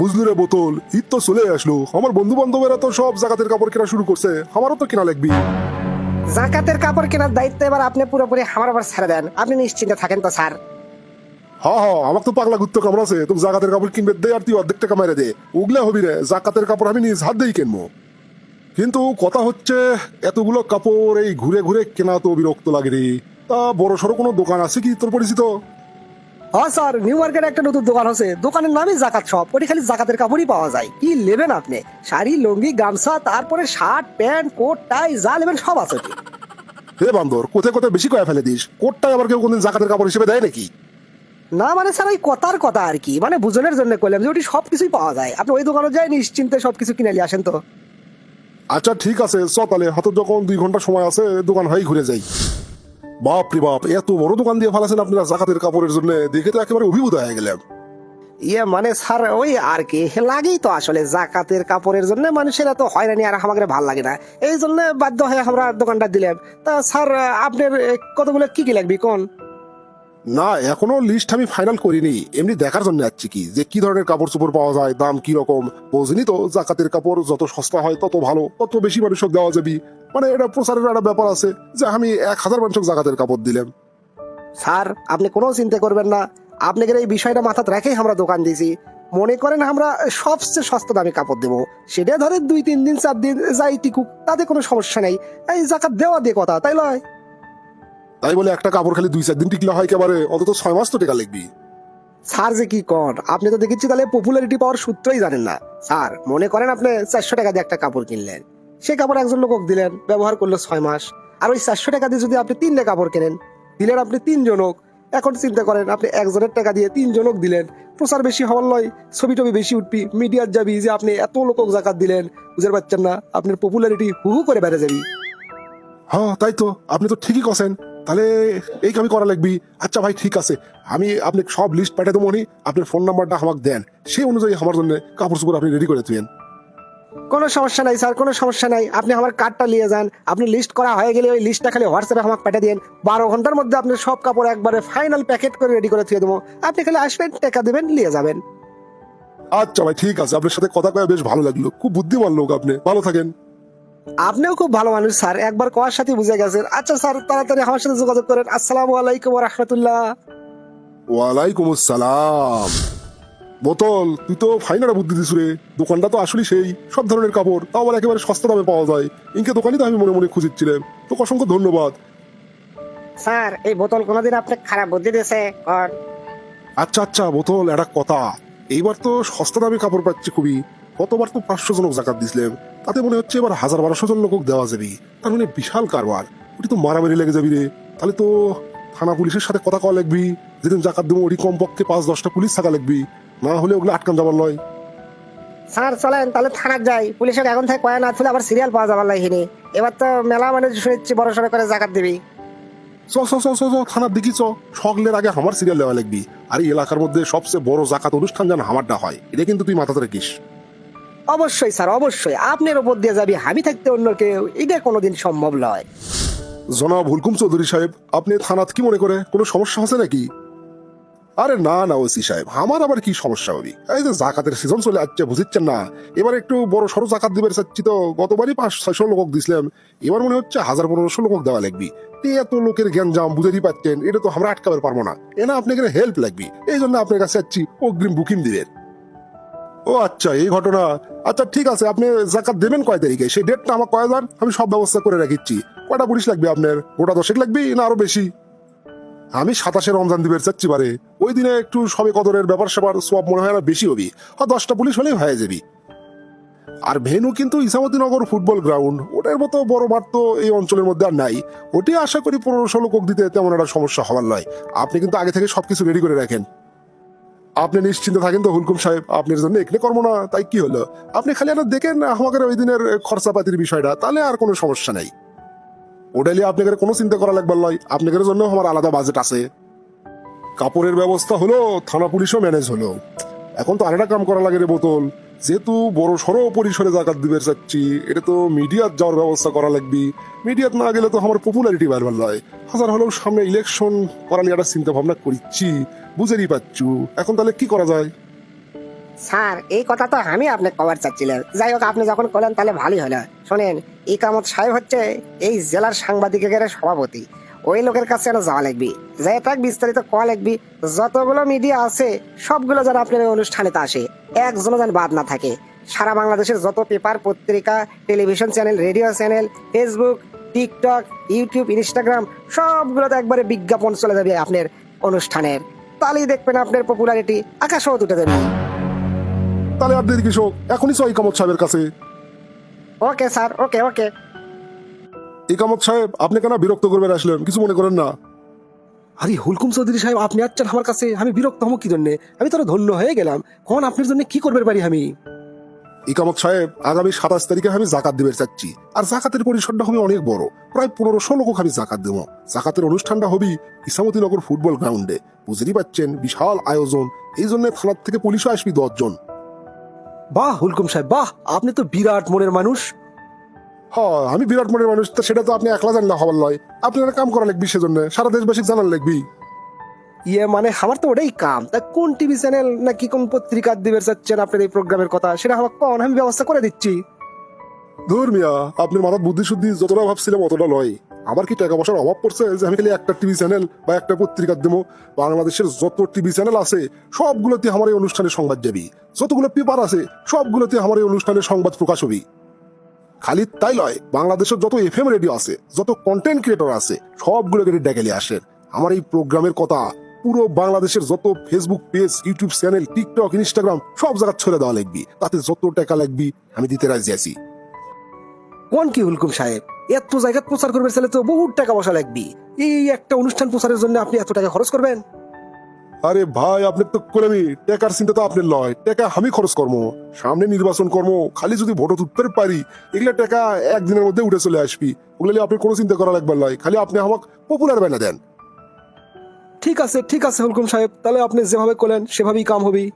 বুঝলি রে বোতল ঈদ তো চলে আসলো। আমার বন্ধু বান্ধবেরা তো সব জাগাতের কাপড় কেনা শুরু করছে। আমারও তো কেনা লাগবি। জাকাতের কাপড় কেনার দায়িত্ব এবার আপনি পুরোপুরি আমার আবার ছেড়ে দেন। আপনি নিশ্চিন্তে থাকেন তো স্যার। হা হা আমার তো পাগলা গুত্ত কামড় আছে। তুমি জাকাতের কাপড় কিনবে দে আর তুই অর্ধেক টাকা মেরে দে। উগলে হবি রে জাকাতের কাপড় আমি নিজ হাত দিয়েই কিনবো। কিন্তু কথা হচ্ছে এতগুলো কাপড় এই ঘুরে ঘুরে কেনা তো বিরক্ত লাগে রে। তা বড় সড়ো কোনো দোকান আছে কি তোর পরিচিত? হ্যাঁ স্যার নিউ মার্কেটে একটা নতুন দোকান আছে। দোকানের নামই জাকাত শপ ওটি খালি জাকাতের কাপড়ই পাওয়া যায়। কি নেবেন আপনি? শাড়ি লুঙ্গি গামছা তারপরে শার্ট প্যান্ট কোট টাই যা নেবেন সব আছে হে বান্দর কোথায় কোথায় বেশি কয়ে ফেলে দিস? কোটটাই আবার কেউ কোনদিন জাকাতের কাপড় হিসেবে দেয় নাকি? না মানে স্যার ওই কথার কথা আর কি। মানে বুঝনের জন্য করলাম যে ওটি সবকিছুই পাওয়া যায়। আপনি ওই দোকানে যাই নিশ্চিন্তে সবকিছু কিনে নিয়ে আসেন তো। আচ্ছা ঠিক আছে চ তাহলে। হাতে যখন দুই ঘণ্টা সময় আছে দোকান হয়ে ঘুরে যাই। বাপ রে বাপ, এত বড় দোকান দিয়ে ফেলাছেন আপনারা জাকাতের কাপড়ের জন্য। দেখে তো একেবারে অভিভূত হয়ে গেলেন। ইয়ে মানে স্যার, ওই আর কি লাগেই তো আসলে জাকাতের কাপড়ের জন্য মানুষের এত হয়রানি আর আমাকে ভালো লাগে না। এই জন্য বাধ্য হয়ে আমরা দোকানটা দিলাম। তা স্যার, আপনার কতগুলো কি কি লাগবে কোন? না, এখনও লিস্ট আমি ফাইনাল করিনি। এমনি দেখার জন্য যাচ্ছি কি, যে কি ধরনের কাপড় চোপড় পাওয়া যায়, দাম কি রকম, বোঝনি তো, জাকাতের কাপড় যত সস্তা হয় তত ভালো, তত বেশি মানুষক দেওয়া যাবে। মানে এটা প্রচারের একটা ব্যাপার আছে, যে আমি এক হাজার মানুষক জাকাতের কাপড় দিলাম। স্যার, আপনি কোনো চিন্তা করবেন না আপনাকে এই বিষয়টা মাথায় রেখেই আমরা দোকান দিয়েছি। মনে করেন আমরা সবচেয়ে সস্তা দামে কাপড় দেবো। সেটা ধরে দুই, তিন দিন, চার দিন যাই টিকুক, তাতে কোনো সমস্যা নেই। এই জাকাত দেওয়া দিয়ে কথা, তাই লয়। তাই বলে একটা কাপড় খালি দুই চার দিন টিকলে হয় একেবারে অন্তত ছয় মাস তো টেকা লিখবি স্যার যে কি কর আপনি তো দেখেছি তাহলে পপুলারিটি পাওয়ার সূত্রই জানেন না। স্যার মনে করেন আপনি চারশো টাকা দিয়ে একটা কাপড় কিনলেন। সে কাপড় একজন লোকক দিলেন ব্যবহার করল ছয় মাস। আর ওই চারশো টাকা দিয়ে যদি আপনি তিনটে কাপড় কেনেন দিলেন আপনি তিন জনক এখন চিন্তা করেন আপনি একজনের টাকা দিয়ে তিন জনক দিলেন। প্রচার বেশি হওয়ার লয় ছবি টবি বেশি উঠবি মিডিয়ার যাবি যে আপনি এত লোকক জাকাত দিলেন বুঝতে পারছেন না আপনার পপুলারিটি হু হু করে বেড়ে যাবি। হ্যাঁ তাই তো আপনি তো ঠিকই কছেন। তাহলে এই কামি করা লাগবি? আচ্ছা ভাই ঠিক আছে। আমি আপনি সব লিস্ট পাঠিয়ে দেবো আপনার ফোন নাম্বারটা আমাকে দেন। সেই অনুযায়ী আমার জন্য কাপড় চোপড় আপনি রেডি করে দেবেন। কোনো সমস্যা নাই স্যার কোনো সমস্যা নাই। আপনি আমার কার্ডটা নিয়ে যান। আপনি লিস্ট করা হয়ে গেলে ওই লিস্টটা খালি হোয়াটসঅ্যাপে আমাকে পাঠিয়ে দিন বারো ঘণ্টার মধ্যে আপনি সব কাপড় একবারে ফাইনাল প্যাকেট করে রেডি করে দিয়ে দেবো। আপনি খালি আসবেন টাকা দেবেন নিয়ে যাবেন। আচ্ছা ভাই ঠিক আছে। আপনার সাথে কথা কয়ে বেশ ভালো লাগল। খুব বুদ্ধিমান লোক আপনি। ভালো থাকেন। আপনিও খুব ভালো মানুষ স্যার। একবার কওয়ার সাথে বুঝে গেছেন। আচ্ছা স্যার তাড়াতাড়ি আমার সাথে যোগাযোগ করেন। আসসালামু আলাইকুম রহমতুল্লাহ। ওয়ালাইকুম আসসালাম। বোতল তুই তো ফাইনাল বুদ্ধি দিস রে। দোকানটা তো আসলে সেই সব ধরনের কাপড়। তাও আবার একেবারে সস্তা দামে পাওয়া যায়। ইনকে দোকানই তো আমি মনে মনে খুঁজেছিলাম তো অসংখ্য ধন্যবাদ। স্যার এই বোতল কোনোদিন আপনি খারাপ বুদ্ধি দিয়েছে আচ্ছা আচ্ছা বোতল একটা কথা। এইবার তো সস্তা দামে কাপড় পাচ্ছি খুবই। গতবার তো পাঁচশো জনক জাকাত দিছিলাম তাতে মনে হচ্ছে এবার হাজার বারোশো জন লোক দেওয়া যাবে। তার মানে বিশাল কারবার। ওটি তো মারামারি লেগে যাবি রে। তাহলে তো থানা পুলিশের সাথে কথা কওয়া লাগবি। যেদিন জাকাত দেবো ওটি কমপক্ষে পাঁচ দশটা পুলিশ থাকা লাগবি। না হলে ওগুলো আটকান যাবার নয়। স্যার চলেন তাহলে থানার যাই। পুলিশের এখন থেকে কয়া না তুলে আবার সিরিয়াল পাওয়া যাবার লাইহিনি এবার তো মেলা মানে শুনেছি বড় সড়ো করে জাকাত দিবি। চ চ চ চ, থানার দিকে চ। সকলের আগে আমার সিরিয়াল দেওয়া লাগবি। আর এই এলাকার মধ্যে সবচেয়ে বড় জাকাত অনুষ্ঠান যেন আমারটা হয়। এটা কিন্তু তুই মাথাতে রাখিস। অবশ্যই, স্যার, অবশ্যই। আপনার ওপর দিয়ে যাবি, আমি থাকতে অন্য কেউ এটা কোনোদিন সম্ভব নয়। জনাব হুলকুম চৌধুরী সাহেব, আপনি থানাত কি মনে করে? কোনো সমস্যা আছে নাকি? আরে না না, ওসি সাহেব, আমার আবার কি সমস্যা হবে? এই যে জাকাতের সিজন চলে আসছে, বুঝিচ্ছেন না। এবার একটু বড় সড়ো জাকাত দিবার চাচ্ছি তো, গতবারই পাঁচ ছয়শো লোক দিছিলাম। এবার মনে হচ্ছে হাজার পনেরোশো লোক দেওয়া লাগবে। এত লোকের জ্ঞানজাম বুঝেই পাচ্ছেন, এটা তো আমরা আটকাবার পারব না। এ না আপনাকে হেল্প লাগবে। এই জন্য আপনার কাছে যাচ্ছি অগ্রিম বুকিং দিবেন। ও আচ্ছা এই ঘটনা। আচ্ছা ঠিক আছে, আপনি জাকাত দেবেন কয় তারিখে? সেই ডেটটা আমার কয় যান আমি সব ব্যবস্থা করে রাখিচ্ছি কয়টা পুলিশ লাগবে আপনার? গোটা দশেক লাগবে না আরও বেশি? আমি সাতাশে রমজান দিবের চাচ্ছি পারে। ওই দিনে একটু সবে কদরের ব্যাপার স্যাপার সব মনে হয় না বেশি হবি। আর দশটা পুলিশ হলেই হয়ে যাবি। আর ভেনু কিন্তু ইসামতিনগর ফুটবল গ্রাউন্ড ওটার মতো বড় মাঠ তো এই অঞ্চলের মধ্যে আর নাই। ওটি আশা করি পনেরো ষোলো কোক দিতে তেমন একটা সমস্যা হওয়ার নয়। আপনি কিন্তু আগে থেকে সবকিছু রেডি করে রাখেন। আপনি নিশ্চিন্ত থাকেন তো হুলকুম সাহেব, আপনার জন্য এখানে কর্ম না, তাই কি হলো? আপনি খালি একটা দেখেন আমাদের ওই দিনের খরচাপাতির বিষয়টা, তাহলে আর কোনো সমস্যা নাই। ওটাইলে আপনাদের কোনো চিন্তা করা লাগবে নয়, আপনাদের জন্য আমার আলাদা বাজেট আছে। কাপড়ের ব্যবস্থা হলো, থানা পুলিশও ম্যানেজ হলো। এখন তো আরেকটা কাম করা লাগে রে বোতল। যেহেতু বড় সড়ো পরিসরে জাকাত দিবে চাচ্ছি, এটা তো মিডিয়াত যাওয়ার ব্যবস্থা করা লাগবে। মিডিয়াত না গেলে তো আমার পপুলারিটি বাড়বার নয় হাজার হলেও সামনে ইলেকশন করা নিয়ে একটা চিন্তা ভাবনা করছি বুঝেরই পাচ্ছু। এখন তাহলে কি করা যায়? স্যার, এই কথা তো আমি আপনি কভার চাচ্ছিলেন যাই হোক, আপনি যখন করলেন, তাহলে ভালোই হলো। শোনেন ইকামত সাহেব হচ্ছে এই জেলার সাংবাদিকের সভাপতি। ওই লোকের কাছে যেন যাওয়া লাগবি। যাই তাক বিস্তারিত কয়া লাগবি। যতগুলো মিডিয়া আছে সবগুলো যেন আপনার এই অনুষ্ঠানেতে আসে। একজনও যেন বাদ না থাকে। সারা বাংলাদেশের যত পেপার পত্রিকা television channel radio channel Facebook TikTok YouTube Instagram সবগুলোতে একবারে বিজ্ঞাপন চলে যাবে আপনার অনুষ্ঠানের। তাহলেই দেখবেন আপনার পপুলারিটি আকাশও উঠে যাবে। তাহলে আর দেরি কিসব এখনই চো ইকামত সাহেবের কাছে। ওকে স্যার ওকে ওকে ইকামত সাহেব আপনি কেন বিরক্ত করবেন আসলেন? কিছু মনে করেন না। আরে হুলকুম চৌধুরী সাহেব আপনি আসছেন আমার কাছে। আমি বিরক্ত হব কি জন্য? আমি তো ধন্য হয়ে গেলাম। কোন আপনার জন্য কি করবে পারি আমি? ইকামত সাহেব আগামী সাতাশ তারিখে আমি জাকাত দিবে চাচ্ছি। আর জাকাতের পরিসরটা হবে অনেক বড়। প্রায় পনেরোশো লোক আমি জাকাত দেবো। জাকাতের অনুষ্ঠানটা হবি ইসামতিনগর ফুটবল গ্রাউন্ডে। বুঝতেই পাচ্ছেন বিশাল আয়োজন। এই জন্য থানার থেকে পুলিশও আসবি দশজন। বাহ হুলকুম সাহেব বাহ! আপনি তো বিরাট মনের মানুষ। হ্যাঁ আমি বিরাট মনের মানুষ তা সেটা তো আপনি একলা জান না হবার নয় আপনারা কাম করা লাগবি সেজন্য সারা দেশবাসী জানার লাগবি। ইয়ে মানে আমার তো ওটাই কাম। তা কোন টিভি চ্যানেল নাকি কোন পত্রিকা দিবে চাচ্ছেন আপনার এই প্রোগ্রামের কথা সেটা আমার কোন আমি ব্যবস্থা করে দিচ্ছি। ধর মিয়া আপনার মাথার বুদ্ধি শুদ্ধি যতটা ভাবছিলাম অতটা নয় আমার কি টাকা পয়সার অভাব পড়ছে যে আমি খালি একটা টিভি চ্যানেল বা একটা পত্রিকা দেবো? বাংলাদেশের যত টিভি চ্যানেল আছে সবগুলোতে আমার এই অনুষ্ঠানে সংবাদ যাবি যতগুলো পেপার আছে সবগুলোতে আমার এই অনুষ্ঠানের সংবাদ প্রকাশ হবি। খালি তাই লয়, বাংলাদেশের যত এফ এম রেডিও আছে, যত কন্টেন্ট ক্রিয়েটর আছে, সবগুলোকে ডেকে আসেন। আমার এই প্রোগ্রামের কথা পুরো বাংলাদেশের যত Facebook page YouTube channel TikTok Instagram সব জায়গা ছেড়ে দেওয়া লাগবি তাতে যত টাকা লাগবি, আমি দিতে রাজি আছি। কোন কি হুলকুম সাহেব? এত জায়গা প্রচার করবে তাহলে তো বহুত টাকা পয়সা লাগবে। এই একটা অনুষ্ঠান প্রচারের জন্য আপনি এত টাকা খরচ করবেন? আরে ভাই আপনি তো করেমি টেকার চিন্তা তো আপনি লয় টাকা আমি খরচ করব। সামনে নির্বাচন কর্ম খালি যদি ভোট উঠতে পারি এগুলা টাকা একদিনের মধ্যে উঠে চলে আসবি। ওগুলো আপনি কোনো চিন্তা করা লাগবে নয়। খালি আপনি আমাকে পপুলার বানা দেন। ঠিক আছে ঠিক আছে হুলকুম সাহেব। তাহলে আপনি যেভাবে করলেন সেভাবেই কাম হবে।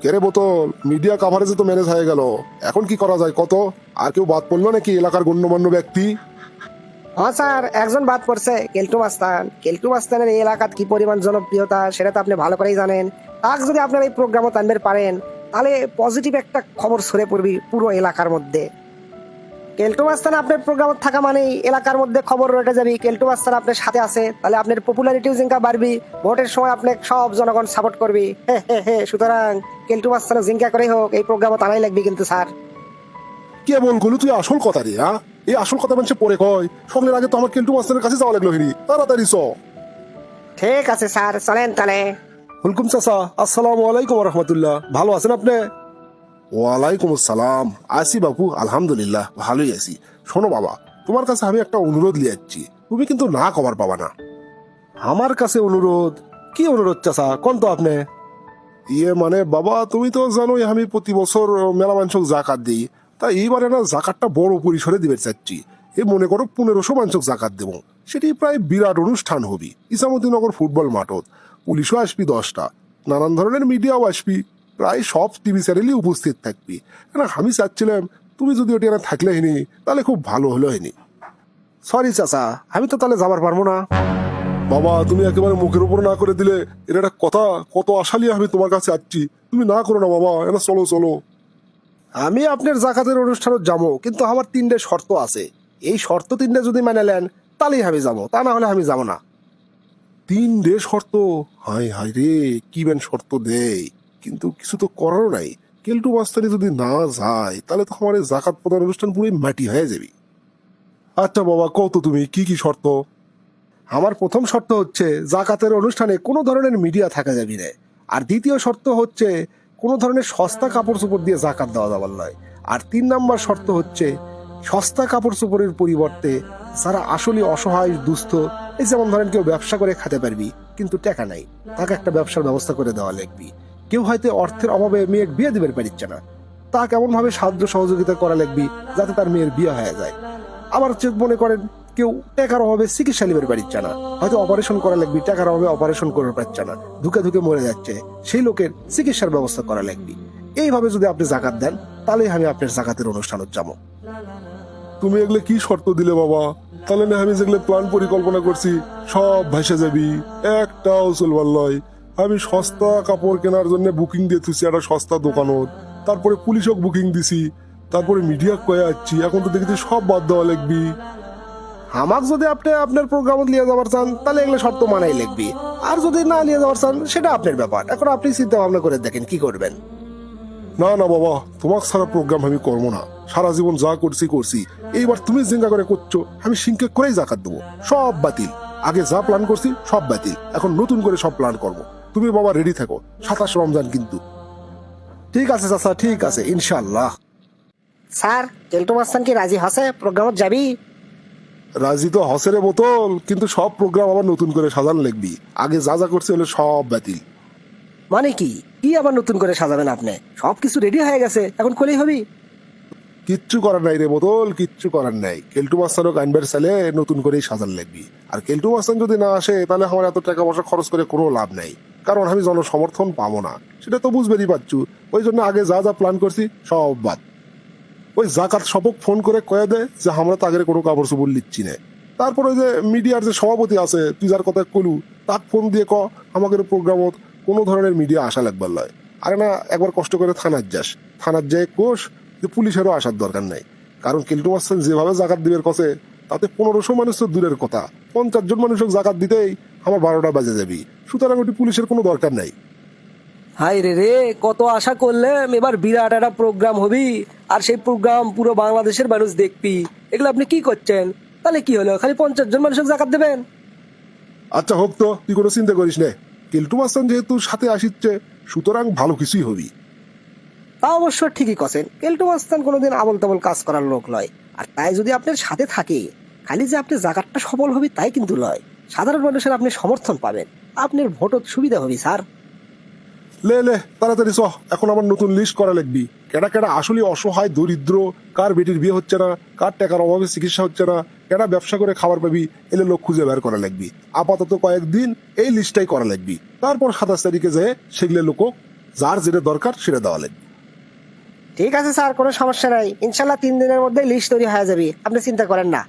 কেরে বোতল? মিডিয়া কাভারেজে তো ম্যানেজ হয়ে গেল। এখন কি করা যায় কত? আর কেউ বাদ পড়ল নাকি এলাকার গণ্যমান্য ব্যক্তি? হ্যাঁ স্যার, একজন বাদ পড়ছে, কেলটু মাস্তান কেলটু মাস্তানের এই এলাকাত কি পরিমাণ জনপ্রিয়তা, সেটা তো আপনি ভালো করেই জানেন। তাক যদি আপনার এই প্রোগ্রামও টানতে পারেন, তাহলে পজিটিভ একটা খবর ছড়ে পড়বি পুরো এলাকার মধ্যে। কেলটু মাস্তান আপনার প্রোগ্রামত থাকা মানেই এলাকার মধ্যে খবর রটে যাবি, কেলটু মাস্তান আপনার সাথে আছে, তাহলে আপনার পপুলারিটিও জিঙ্কা বাড়বি, ভোটের সময় আপনাকে সব জনগণ সাপোর্ট করবি। হে হে হে, সুতরাং কেলটু মাস্তানও জিঙ্কা করেই হোক, এই প্রোগ্রামও টানাই লাগবে কিন্তু, স্যার। কে বল তুই আসল কথা রে হ্যাঁ? এই আসল কথা মানুষে পরে কয় সকলের আগে তো আমার কেন্টু মাস্টারের কাছে যাওয়া লাগল হিরি। তাড়াতাড়ি চ। ঠিক আছে স্যার চলেন তাহলে। হুলকুম চাচা আসসালামু আলাইকুম রহমতুল্লাহ ভালো আছেন আপনি? ওয়ালাইকুম আসসালাম। আসি বাপু আলহামদুলিল্লাহ ভালোই আছি। শোনো বাবা তোমার কাছে আমি একটা অনুরোধ লিয়ে যাচ্ছি তুমি কিন্তু না কবার পাবা না। আমার কাছে অনুরোধ কি অনুরোধ চাচা কোন তো আপনি? ইয়ে মানে বাবা তুমি তো জানোই আমি প্রতি বছর মেলা মাংসক জাকাত দিই। তা এইবারে না জাকাতটা বড় পরিসরে দিবে চাচ্ছি। এ মনে করো পনেরোশো মাংসক জাকাত দেবো। সেটি প্রায় বিরাট অনুষ্ঠান হবি। ইসামুদ্দিনগর ফুটবল মাঠত। পুলিশও আসবি দশটা। নানান ধরনের মিডিয়াও আসবি। প্রায় সব টিভি চ্যানেলই উপস্থিত থাকবি। কেন আমি চাচ্ছিলাম, তুমি যদি ওটি না থাকলে হয়নি তাহলে খুব ভালো হলো হয়নি সরি চাচা, আমি তো তাহলে যাবার পারব না। বাবা, তুমি একেবারে মুখের উপর না করে দিলে এটা একটা কথা, কত আশালি আমি তোমার কাছে আসছি। তুমি না করো না বাবা এটা চলো চলো। আমি আপনার জাকাতের অনুষ্ঠানে যাব, কিন্তু আমার তিনটে শর্ত আছে। এই শর্ত তিনটে যদি মানে নেন, তাহলেই আমি যাব, তা না হলে আমি যাব না। তিন ডে শর্ত? হাই হাই রে, কি বেন শর্ত দেয়? কিন্তু কিছু তো করারও নাই। কেলটু মাস্তানি যদি না যায়, তাহলে তো আমার জাকাত প্রদান অনুষ্ঠান পুরোই মাটি হয়ে যাবে। আচ্ছা বাবা কত তুমি, কি কি শর্ত? আমার প্রথম শর্ত হচ্ছে, জাকাতের অনুষ্ঠানে কোনো ধরনের মিডিয়া থাকা যাবে না। আর দ্বিতীয় শর্ত হচ্ছে কোনো ধরনের সস্তা কাপড় চোপড় দিয়ে জাকাত দেওয়া যাবার নয়। আর তিন নাম্বার শর্ত হচ্ছে, সস্তা কাপড় চোপড়ের পরিবর্তে যারা আসলে অসহায়, দুস্থ, এই যেমন ধরেন কেউ ব্যবসা করে খেতে পারবি, কিন্তু টাকা নাই, তাকে একটা ব্যবসার ব্যবস্থা করে দেওয়া লাগবি। কেউ হয়তো অর্থের অভাবে মেয়ের বিয়ে দিবে পারিচ্ছে না তা কেমনভাবে সাহায্য সহযোগিতা করা লাগবি যাতে তার মেয়ের বিয়ে হয়ে যায়। আবার মনে করেন কেউ টাকার অভাবে চিকিৎসা নিবার পারিচ্ছে না। হয়তো অপারেশন করা লাগবে, টাকার অভাবে অপারেশন করে পারছে না। ধুকে ধুকে মরে যাচ্ছে, সেই লোকের চিকিৎসার ব্যবস্থা করা লাগবে। এইভাবে যদি আপনি জাকাত দেন তাহলে আমি আপনার জাকাতের অনুষ্ঠানত যাব তুমি এগুলো কি শর্ত দিলে বাবা? তাহলে না আমি যেগুলো প্ল্যান পরিকল্পনা করছি, সব ভাসে যাবি। একটাও চলবার লয়। আমি সস্তা কাপড় কেনার জন্য বুকিং দিয়ে থুছি একটা সস্তা দোকানত। তারপরে পুলিশক বুকিং দিছি। তারপরে মিডিয়া কয়ে যাচ্ছি এখন তো দেখছি সব বাদ দেওয়া লাগবি। আমাক যদি আপনি আপনার প্রোগ্রাম নিয়ে যাবার চান তাহলে এগুলো শর্ত মানাই লিখবি আর যদি না নিয়ে যাবার চান সেটা আপনার ব্যাপার। এখন আপনি চিন্তা ভাবনা করে দেখেন কি করবেন? না না বাবা তোমাক সারা প্রোগ্রাম আমি করব না। সারা জীবন যা করছি করছি। এইবার তুমি জিঙ্গা করে করছ আমি সিংকে করেই জাকাত দেবো। সব বাতিল। আগে যা প্ল্যান করছি সব বাতিল। এখন নতুন করে সব প্ল্যান করব। তুমি বাবা রেডি থাকো। সাতাশ রমজান কিন্তু। ঠিক আছে চাচা ঠিক আছে ইনশাল্লাহ স্যার কেলটু মাস্তান কি রাজি হাসে? প্রোগ্রামত যাবি? রাজি তো হসেরে বোতল কিন্তু সব প্রোগ্রাম আবার নতুন করে সাজান লিখবি আগে যা যা করছে হলো সব বাতিল। মানে কি? কি আবার নতুন করে সাজাবেন আপনি? সবকিছু রেডি হয়ে গেছে এখন খোলেই হবি? কিচ্ছু করার নাই রে বোতল কিচ্ছু করার নাই। কেলটু মাস্তানও কাইনবার চাইলে নতুন করেই সাজান লাগবি। আর কেলটু মাস্তান যদি না আসে তাহলে আমার এত টাকা পয়সা খরচ করে কোনো লাভ নাই। কারণ আমি জনসমর্থন পাবো না। সেটা তো বুঝবেনই পারছু ওই জন্য আগে যা যা প্ল্যান করছি সব বাদ। ওই জাকাত সবক ফোন করে কয়ে দেয় যে, আমরা তাগের কোনো কাপড় চোপড় লিচ্ছি না। তারপরে যে মিডিয়ার যে সভাপতি আছে, তুই যার কথা কলু, তাক ফোন দিয়ে ক, আমাদের প্রোগ্রামত কোনো ধরনের মিডিয়া আসা লাগবার লয়। আরে না একবার কষ্ট করে থানার যাস। থানার যায় কোষ যে পুলিশেরও আসার দরকার নাই। কারণ কেলটু মাস্তান যেভাবে জাকাত দিবের কছে তাতে পনেরোশো মানুষ তো দূরের কথা। পঞ্চাশ জন মানুষক জাকাত দিতেই আমার বারোটা বাজে যাবি। সুতরাং ওটি পুলিশের কোনো দরকার নাই। হাই রে রে কত আশা করলাম এবার বিরাট একটা প্রোগ্রাম হবি। আর সেই প্রোগ্রাম পুরো বাংলাদেশের মানুষ দেখবি। এগুলো আপনি কি করছেন? তাহলে কি হলো? খালি পঞ্চাশ জন মানুষের জাকাত দেবেন? আচ্ছা হোক তো তুই কোনো চিন্তা করিস নে। কেলটু মাস্তান যেহেতু সাথে আসিচ্ছে সুতরাং ভালো কিছুই হবি। তা অবশ্য ঠিকই কছেন। কেলটু মাস্তান কোনোদিন আবল তাবল কাজ করার লোক লয় আর তাই যদি আপনার সাথে থাকে খালি যে আপনি জাকাতটা সফল হবি তাই কিন্তু লয় সাধারণ মানুষের আপনি সমর্থন পাবেন। আপনার ভোটত সুবিধা হবে স্যার। লে লে তাড়াতাড়ি চ এখন আমার নতুন লিস্ট করা লাগবি। কেডা কেডা আসলে অসহায় দরিদ্র কার বেটির বিয়ে হচ্ছে না কার টাকার অভাবে চিকিৎসা হচ্ছে না কেডা ব্যবসা করে খাবার পাবি এলে লোক খুঁজে বের করা লাগবি। আপাতত কয়েকদিন এই লিস্টটাই করা লাগবি। তারপর সাতাশ তারিখে যেয়ে সেগুলো লোক যার যেটা দরকার সেটা দেওয়া লাগবে। ঠিক আছে স্যার কোনো সমস্যা নাই। ইনশাল্লাহ তিন দিনের মধ্যে লিস্ট তৈরি হয়ে যাবে। আপনি চিন্তা করেন না।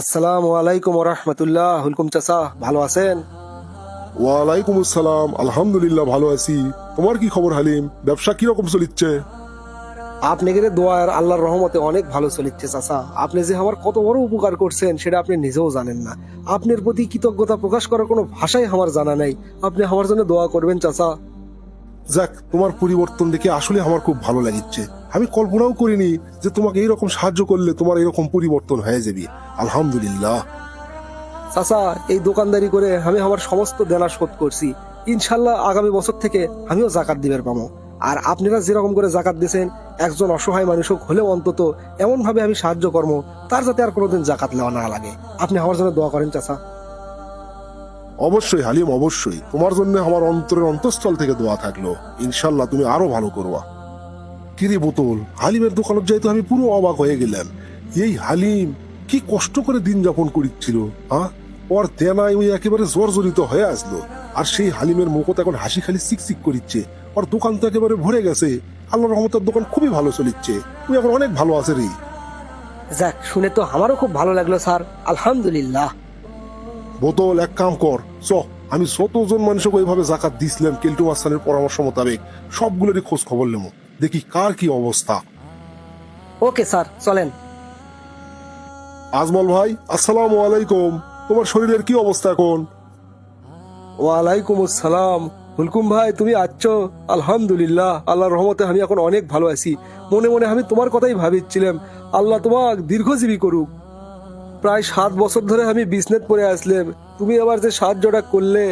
আসসালামু আলাইকুম রহমতুল্লাহ। হুলকুম চাচা ভালো আছেন? ওয়ালাইকুম আসসালাম আলহামদুলিল্লাহ ভালো আছি। তোমার কি খবর হালিম? ব্যবসা কীরকম চলিচ্ছে? আপনি গেলে দোয়ার আল্লাহর রহমতে অনেক ভালো চলিচ্ছে চাচা। আপনি যে আমার কত বড় উপকার করছেন সেটা আপনি নিজেও জানেন না। আপনার প্রতি কৃতজ্ঞতা প্রকাশ করার কোনো ভাষাই আমার জানা নাই। আপনি আমার জন্য দোয়া করবেন চাচা। যাক তোমার পরিবর্তন দেখে আসলে আমার খুব ভালো লাগিচ্ছে আমি কল্পনাও করিনি যে তোমাকে এইরকম সাহায্য করলে তোমার এরকম পরিবর্তন হয়ে যাবে। আলহামদুলিল্লাহ। চাচা, এই দোকানদারি করে আমি আমার সমস্ত দেনা শোধ করছি। ইনশাল্লাহ আগামী বছর থেকে আমিও জাকাত দিবের পাবো আর আপনারা যেরকম করে জাকাত দিয়েছেন, একজন অসহায় মানুষক হলেও অন্তত এমন ভাবে আমি সাহায্য কর্ম, তার যাতে আর কোনোদিন জাকাত নেওয়া না লাগে। আপনি আমার জন্য দোয়া করেন, চাচা। অবশ্যই, হালিম, অবশ্যই। তোমার জন্য আমার অন্তরের অন্তঃস্থল থেকে দোয়া থাকল। ইনশাল্লাহ তুমি আরও ভালো করবা। কিরে বোতল হালিমের দোকানত যাই তো আমি পুরো অবাক হয়ে গেলাম। এই হালিম কি কষ্ট করে দিন যাপন করিচ্ছিল হ্যাঁ? ওর দেনায় ওই একেবারে জর্জরিত হয়ে আসলো। আর সেই হালিমের মুখত এখন হাসি খালি চিকচিক করিচ্ছে। ওর দোকান তো একেবারে ভরে গেছে। আল্লাহ রহমতের দোকান খুবই ভালো চলিচ্ছে। তুই এখন অনেক ভালো আছে রে। যাক শুনে তো আমারও খুব ভালো লাগল স্যার। আলহামদুলিল্লাহ। বোতল এক কাম কর। চ আমি শতজন মানুষকে ওইভাবে জাকাত দিছিলাম কেলটু মাস্তানের পরামর্শ মোতাবেক। সবগুলোরই খোঁজ খবর নেব। দেখি কার কি অবস্থা। ওকে স্যার চলেন। আজমল ভাই আসসালামু আলাইকুম। তোমার শরীরের কি অবস্থা এখন? ওয়ালাইকুম আসসালাম হুলকুম ভাই, তুমি আছো আলহামদুলিল্লাহ, আল্লাহর রহমতে আমি এখন অনেক ভালো আছি। মনে মনে আমি তোমার কথাই ভাবিছিলাম আল্লাহ তোমাক দীর্ঘজীবী করুক। প্রায় সাত বছর ধরে আমি বিজনেস পরে আসলাম। তুমি আবার যে সাহায্যটা করলে,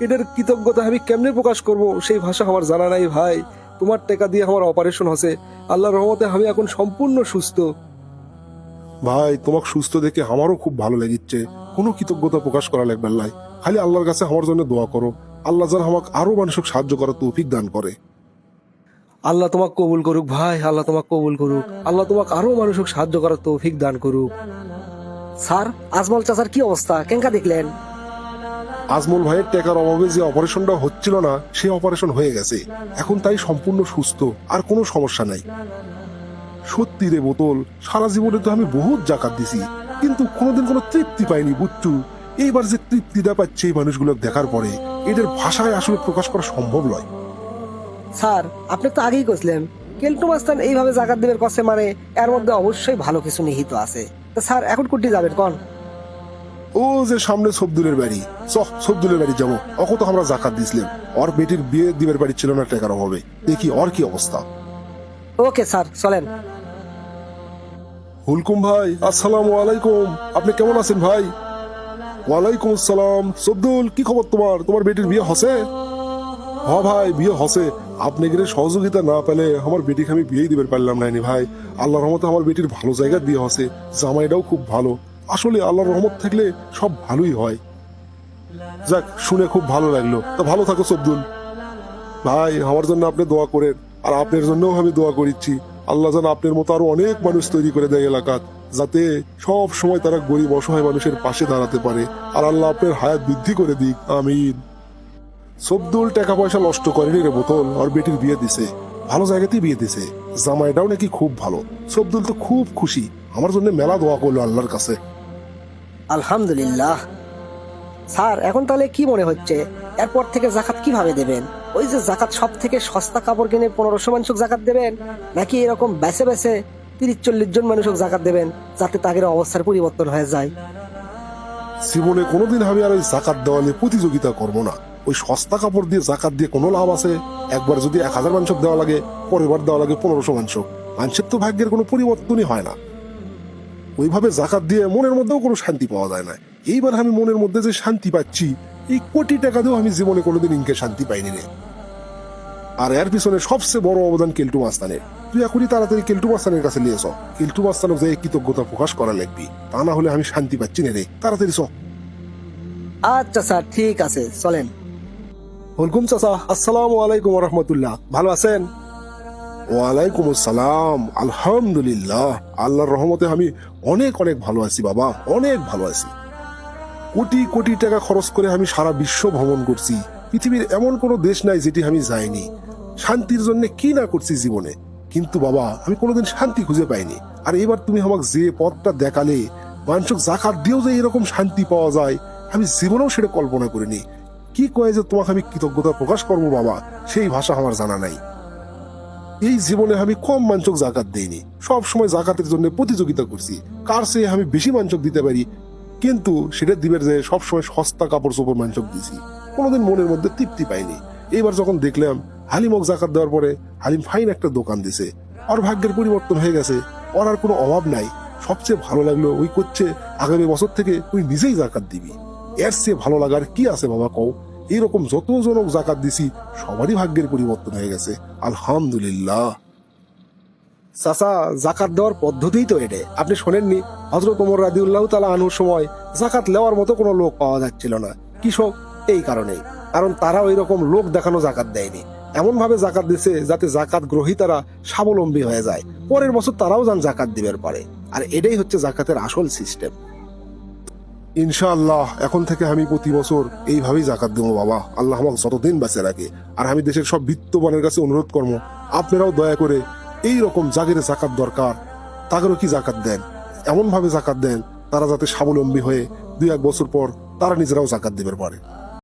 এটার কৃতজ্ঞতা আমি কেমনে প্রকাশ করব, সেই ভাষা আমার জানা নাই ভাই। তোমার টাকা দিয়ে আমার অপারেশন হসে আল্লাহর রহমতে আমি এখন সম্পূর্ণ সুস্থ। ভাই তোমাক সুস্থ দেখে আমারও খুব ভালো লেগেছে কোনো কৃতজ্ঞতা প্রকাশ করা লাগবে নাই খালি আল্লাহর কাছে আমার জন্য দোয়া করো। আল্লাহ যেন আমাকে আরও মানুষকে সাহায্য করার তৌফিক দান করে। আল্লাহ তোমাক কবুল করুক ভাই আল্লাহ তোমাক কবুল করুক। আল্লাহ তোমাক আরও মানুষক সাহায্য করার তৌফিক দান করুক। স্যার আজমল চাচার কি অবস্থা? কেঙ্কা দেখলেন? আজমল ভাইয়ের টাকার অভাবে যে অপারেশনটা হচ্ছিল না সেই অপারেশন হয়ে গেছে। এখন তাই সম্পূর্ণ সুস্থ আর কোনো সমস্যা নাই। সত্যি রে বোতল সারা জীবনে তো আমি বহুত জাকাত দিছি কিন্তু কোনোদিন কোনো তৃপ্তি পাইনি বুঝছু এইবার যে তৃপ্তিটা পাচ্ছে এই মানুষগুলো দেখার পরে এদের ভাষায় আসলে প্রকাশ করা সম্ভব নয়। স্যার আপনি তো আগেই কইছিলেন কেলটু মাস্তান এইভাবে জাকাত দেবের কষে মানে এর মধ্যে অবশ্যই ভালো কিছু নিহিত আছে। তো স্যার এখন কুটি যাবেন কোন? ও যে সামনে সবদুলের বাড়ি। সহ সবদুলের বাড়ি যাব। অক তো আমরা জাকাত দিছিলাম। ওর বেটির বিয়ে দিবের বাড়ি ছিল না টাকার অভাবে। দেখি ওর কি অবস্থা। ওকে স্যার চলেন। হুলকুম ভাই, আসসালামু আলাইকুম। আপনি কেমন আছেন ভাই? ওয়ালাইকুম আসসালাম। সবদুল কি খবর তোমার? তোমার বেটির বিয়ে হসে? হ ভাই, বিয়ে হসে। আপনি গেলে সহযোগিতা না পেলে আমার বেটিকে আমি বিয়েই দিবে পারলাম নাইনি ভাই। আল্লাহর রহমতে আমার বেটির ভালো জায়গায় বিয়ে হসে। জামাইটাও খুব ভালো। আসলে আল্লাহর রহমত থাকলে সব ভালোই হয়। যাক, শুনে খুব ভালো লাগল। তা ভালো থাকো সবদুল ভাই, আমার জন্য আপনি দোয়া করেন। আর আপনার জন্যও আমি দোয়া করিচ্ছি। আল্লাহ যেন আপনার মতো আরও অনেক মানুষ তৈরি করে দেয় এলাকাত, যাতে সব সময় তারা গরিব, অসহায় মানুষের পাশে দাঁড়াতে পারে। আর আল্লাহ আপনার হায়াত বৃদ্ধি করে দিক। আমিন। সবদুল টাকা পয়সা নষ্ট করেনি রে বোতল, আর বেটির বিয়ে দিছে। ভালো জায়গাতেই বিয়ে দিছে। জামাইটাও নাকি খুব ভালো। সবদুল তো খুব খুশি। আমার জন্য মেলা দোয়া করল আল্লাহর কাছে। আলহামদুলিল্লাহ। স্যার, এখন তাহলে কি মনে হচ্ছে? এরপর থেকে জাকাত কীভাবে দেবেন? ওই যে জাকাত সব থেকে সস্তা কাপড় কিনে পনেরোশো মানুষক জাকাত দেবেন, নাকি এরকম বেছে বেছে তিরিশ চল্লিশ জন মানুষক জাকাত দেবেন, যাতে তাদের অবস্থার পরিবর্তন হয়ে যায়? জীবনে কোনোদিন আমি আর ওই জাকাত দেওয়া নিয়ে প্রতিযোগিতা করব না। ওই সস্তা কাপড় দিয়ে জাকাত দিয়ে কোনো লাভ আছে? একবার যদি এক হাজার মাংসক দেওয়া লাগে পরের বার দেওয়া লাগে পনেরোশো মাংসক মানুষের তো ভাগ্যের কোনো পরিবর্তনই হয় না। ওইভাবে জাকাত দিয়ে মনের মধ্যেও কোনো শান্তি পাওয়া যায় না। এইবার আমি মনের মধ্যে যে শান্তি পাচ্ছি এই কোটি টাকা দিয়েও আমি জীবনে কোনোদিন ইনকে শান্তি পাইনি রে। আর এর পিছনে সবচেয়ে বড় অবদান কেলটু মাস্তানের। তুই এখনই তাড়াতাড়ি কেলটু মাস্তানের কাছে নিয়ে কেলটু মাস্তানক যে কৃতজ্ঞতা প্রকাশ করা লাগবি তা না হলে আমি শান্তি পাচ্ছি না রে। তাড়াতাড়ি চ। আচ্ছা স্যার ঠিক আছে চলেন। হুলকুম চাচা আসসালামু আলাইকুম রহমতুল্লাহ ভালো আছেন? ওয়ালাইকুম আসসালাম আলহামদুলিল্লাহ। আল্লাহর রহমতে আমি অনেক অনেক ভালো আছি বাবা অনেক ভালো আছি। কোটি কোটি টাকা খরচ করে আমি সারা বিশ্ব ভ্রমণ করছি। পৃথিবীর এমন কোনো দেশ নাই যেটি আমি যাইনি। শান্তির জন্য কি না করছি জীবনে? কিন্তু বাবা, আমি কোনোদিন শান্তি খুঁজে পাইনি। আর এবার তুমি আমাকে যে পথটা দেখালে মানুষক জাকাত দিয়েও যে এরকম শান্তি পাওয়া যায়, আমি জীবনেও সেটা কল্পনা করিনি। কি কয়ে যে তোমাকে আমি কৃতজ্ঞতা প্রকাশ করব বাবা, সেই ভাষা আমার জানা নাই। এই জীবনে আমি কম মাঞ্চক জাকাত দেইনি। সব সময় জাকাতের জন্য প্রতিযোগিতা করছি। কার সে আমি বেশি মাঞ্চক দিতে পারি কিন্তু সেটা দিবের যে সবসময় সস্তা কাপড় চোপড় মাঞ্চক দিছি কোনোদিন মনের মধ্যে তৃপ্তি পাইনি। এইবার যখন দেখলাম হালিমক জাকাত দেওয়ার পরে হালিম ফাইন একটা দোকান দিছে। ওর ভাগ্যের পরিবর্তন হয়ে গেছে। ওর আর কোনো অভাব নাই। সবচেয়ে ভালো লাগল ওই করছে, আগামী বছর থেকে তুই নিজেই জাকাত দিবি। এর চেয়ে ভালো লাগার কি আছে বাবা কও? এইরকম যতজনক জাকাত দিছি, সবারই ভাগ্যের পরিবর্তন হয়ে গেছে। আলহামদুলিল্লাহ। চাচা জাকাত দেওয়ার পদ্ধতিই তো এটা আপনি শোনেননি হজরত ওমর রাদিউল্লাহ তালা আনুর সময় জাকাত নেওয়ার মতো কোনো লোক পাওয়া যাচ্ছিল না। কৃষক এই কারণেই, কারণ তারা ওই রকম লোক দেখানো জাকাত দেয়নি। এমন ভাবে জাকাত দিছে যাতে জাকাত গ্রহীতারা স্বাবলম্বী হয়ে যায়। পরের বছর তারাও যান জাকাত দিবের পারে। আর এটাই হচ্ছে জাকাতের আসল সিস্টেম। ইনশাআল্লাহ, এখন থেকে আমি প্রতি বছর এইভাবেই জাকাত দেবো বাবা। আল্লাহ আমাকে যতদিন বেঁচে রাখে। আর আমি দেশের সব বিত্তবানের কাছে অনুরোধ করব, আপনারাও দয়া করে এই রকম জাগের জাকাত দরকার। তাদেরও কি জাকাত দেন? এমনভাবে জাকাত দেন, তারা যাতে স্বাবলম্বী হয়ে দুই এক বছর পর তারা নিজেরাও জাকাত দিবে পারে।